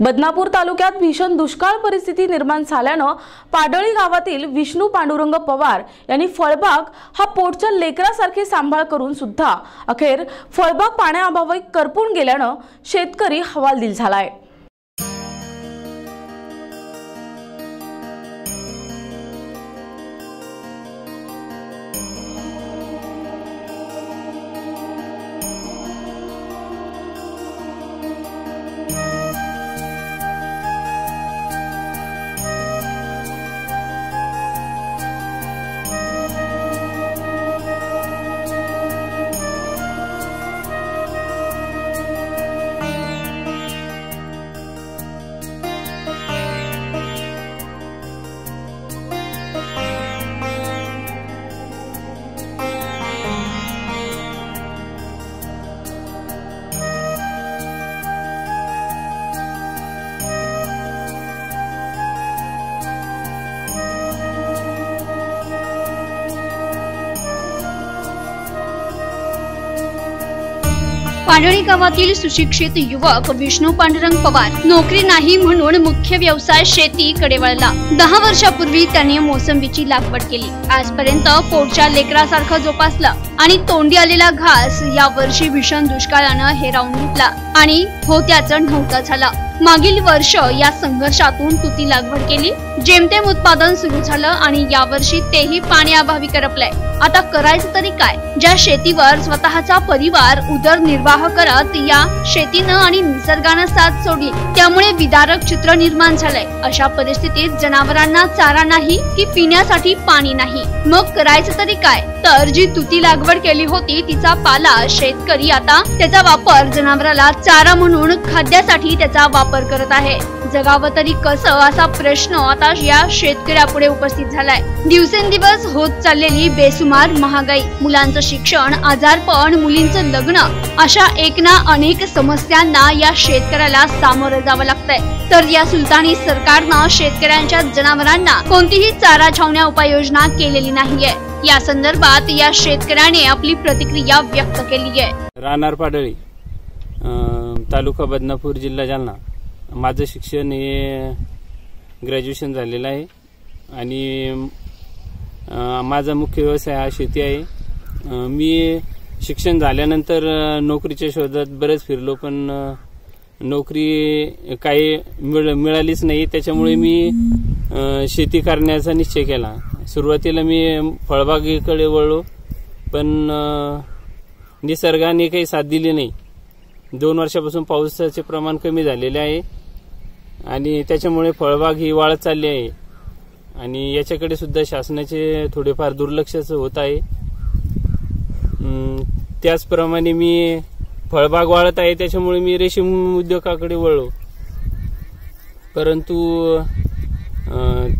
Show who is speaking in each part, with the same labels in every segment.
Speaker 1: बदनापूर तालुक्यात भीषण दुष्काळ परिस्थिती निर्माण झाल्यानं पाडळी गावातील विष्णू पांडुरंग पवार यांनी फळबाग हा पोटच्या लेकरासारखे सांभाळ करून सुद्धा अखेर फळबाग पाण्याअभावी करपून गेल्यानं शेतकरी हवालदिल झालाय.
Speaker 2: पांढरी गावातील सुशिक्षित युवक विष्णू पांडुरंग पवार नोकरी नाही म्हणून मुख्य व्यवसाय शेतीकडे वळला. दहा वर्षापूर्वी त्याने मोसंबीची लागवड केली. आजपर्यंत पोटच्या लेकरासारखं जोपासलं आणि तोंडी आलेला घास या वर्षी भीषण दुष्काळानं हेरावून घेतला आणि हो त्याचं नव्हतं झालं. मागील वर्ष या संघर्षातून तुती लागवड केली. जेमतेम उत्पादन सुरू झालं आणि यावर्षी तेही पाण्याअभावी करपलंय. आता करायचं तरी काय? ज्या शेतीवर स्वतःचा परिवार उदरनिर्वाह करत या शेतीनं आणि निसर्गानं साथ सोडली त्यामुळे विदारक चित्र निर्माण झालंय. अशा परिस्थितीत जनावरांना चारा नाही की पिण्यासाठी पाणी नाही. मग करायचं तरी काय? तर जी तुती लागवड केली होती तिचा पाला शेतकरी आता त्याचा वापर जनावराला चारा म्हणून खाद्यासाठी त्याचा वापर करत आहे. जगावं तरी कसं असा प्रश्न आता या शेतकऱ्यापुढे उपस्थित झालाय. दिवसेंदिवस होत चाललेली बेसुमार महागाई मुलांचं शिक्षण आजारपण मुलींचं लग्न अशा एक ना अनेक समस्यांना या शेतकऱ्याला सामोरं जावं लागतंय. तर या सुलतानी सरकारनं शेतकऱ्यांच्या जनावरांना कोणतीही चारा छावण्या उपाययोजना केलेली नाहीये. या संदर्भात या शेतकऱ्याने आपली प्रतिक्रिया व्यक्त केली आहे
Speaker 3: राहणार पाडळी तालुका बदनापूर जिल्हा जालना. माझं शिक्षण हे ग्रॅज्युएशन झालेलं आहे. आणि माझा मुख्य व्यवसाय हा शेती आहे. मी शिक्षण झाल्यानंतर नोकरीच्या शोधात बरेच फिरलो पण नोकरी काही मिळ मिळालीच नाही. त्याच्यामुळे मी शेती करण्याचा निश्चय केला. सुरुवातीला मी फळबागेकडे वळलो पण निसर्गाने काही साथ दिली नाही. दोन वर्षापासून पावसाचे प्रमाण कमी झालेले आहे. आणि त्याच्यामुळे फळबाग ही वाढत चालली आहे. आणि याच्याकडे सुद्धा शासनाचे थोडेफार दुर्लक्षच होत आहे. त्याचप्रमाणे मी फळबाग वाढत आहे त्याच्यामुळे मी रेशीम उद्योगाकडे वळलो. परंतु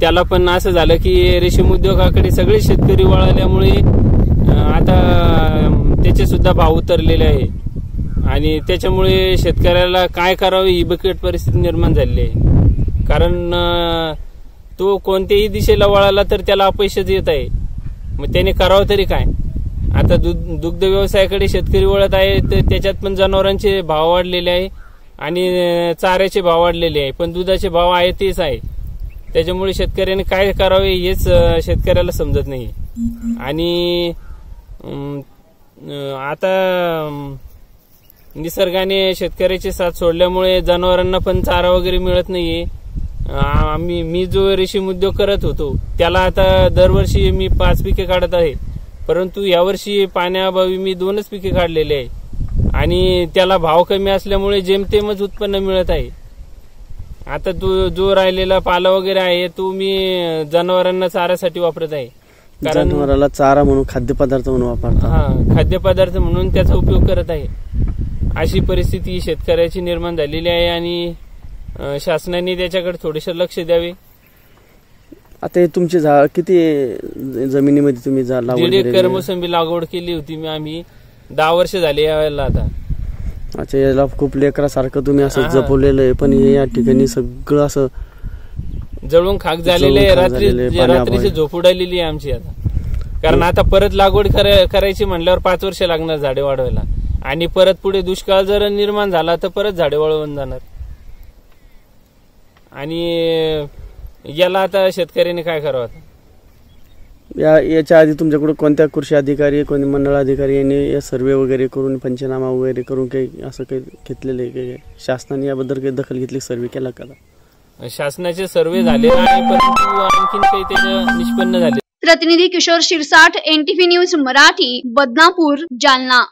Speaker 3: त्याला पण असं झालं की रेशीम उद्योगाकडे सगळे शेतकरी वळाल्यामुळे आता त्याचे सुद्धा भाव उतरलेले आहे आणि त्याच्यामुळे शेतकऱ्याला काय करावं ही बकेट परिस्थिती निर्माण झालेली आहे. कारण तो कोणत्याही दिशेला वळाला तर त्याला अपयशच येत आहे. मग त्याने करावं तरी काय? आता दूध दुग्ध व्यवसायाकडे शेतकरी वळत आहे तर त्याच्यात पण जनावरांचे भाव वाढलेले आहे आणि चाऱ्याचे भाव वाढलेले आहे. पण दुधाचे भाव आहे तेच आहे. त्याच्यामुळे शेतकऱ्याने काय करावे हेच शेतकऱ्याला समजत नाही. आणि आता निसर्गाने शेतकऱ्याची साथ सोडल्यामुळे जनावरांना पण चारा वगैरे मिळत नाहीये. आम्ही मी जो रेशीम उद्योग करत होतो त्याला आता दरवर्षी मी पाच पिके काढत आहे. परंतु यावर्षी पाण्याअभावी मी दोनच पिके काढलेले आहे. आणि त्याला भाव कमी असल्यामुळे जेमतेमच उत्पन्न मिळत आहे. आता तो जो राहिलेला पाला वगैरे आहे तो मी जनावरांना चाऱ्यासाठी वापरत आहे. कारण
Speaker 4: जनावराला चारा म्हणून खाद्यपदार्थ म्हणून वापरतात.
Speaker 3: हा खाद्यपदार्थ म्हणून त्याचा उपयोग करत आहे. अशी परिस्थिती शेतकऱ्याची निर्माण झालेली आहे आणि शासनाने त्याच्याकडे थोडेसे लक्ष द्यावे
Speaker 4: आता हे तुमचे झाड किती जमिनीमध्ये तुम्ही
Speaker 3: दीड एकर? मोसंबी लागवड केली होती मी आम्ही दहा वर्ष झाले यावेळेला आता
Speaker 4: अच्छा याला खूप लेकरासारखं तुम्ही असं
Speaker 3: हा.
Speaker 4: जपवलेलं आहे पण हे या ठिकाणी सगळं असं
Speaker 3: जळून खाक झालेले आहे. रात्री. रात्रीची झोप उडालेली आहे आमची आता कारण आता परत लागवड करा- करायची म्हणल्यावर पाच वर्ष लागणार झाडे वाढवायला आणि परत पुढे दुष्काळ जर निर्माण झाला तर परत झाडे वाळवून जाणार. आणि याला आता शेतकऱ्याने काय करावं आता?
Speaker 4: या याच्या आधी तुमच्याकडे कोणत्या कृषी अधिकारी कोणी मंडळ अधिकारी यांनी या सर्वे वगैरे करून पंचनामा वगैरे करून काही असं काही घेतलेलं आहे काही शासनाने याबद्दल काही दखल घेतली सर्वे केला का?
Speaker 3: शासनाचे सर्वे झाले परंतु आणखीन काही त्याचं निष्पन्न झाले.
Speaker 2: प्रतिनिधी किशोर शिरसाठ एनटीव्ही न्यूज मराठी बदनापूर जालना.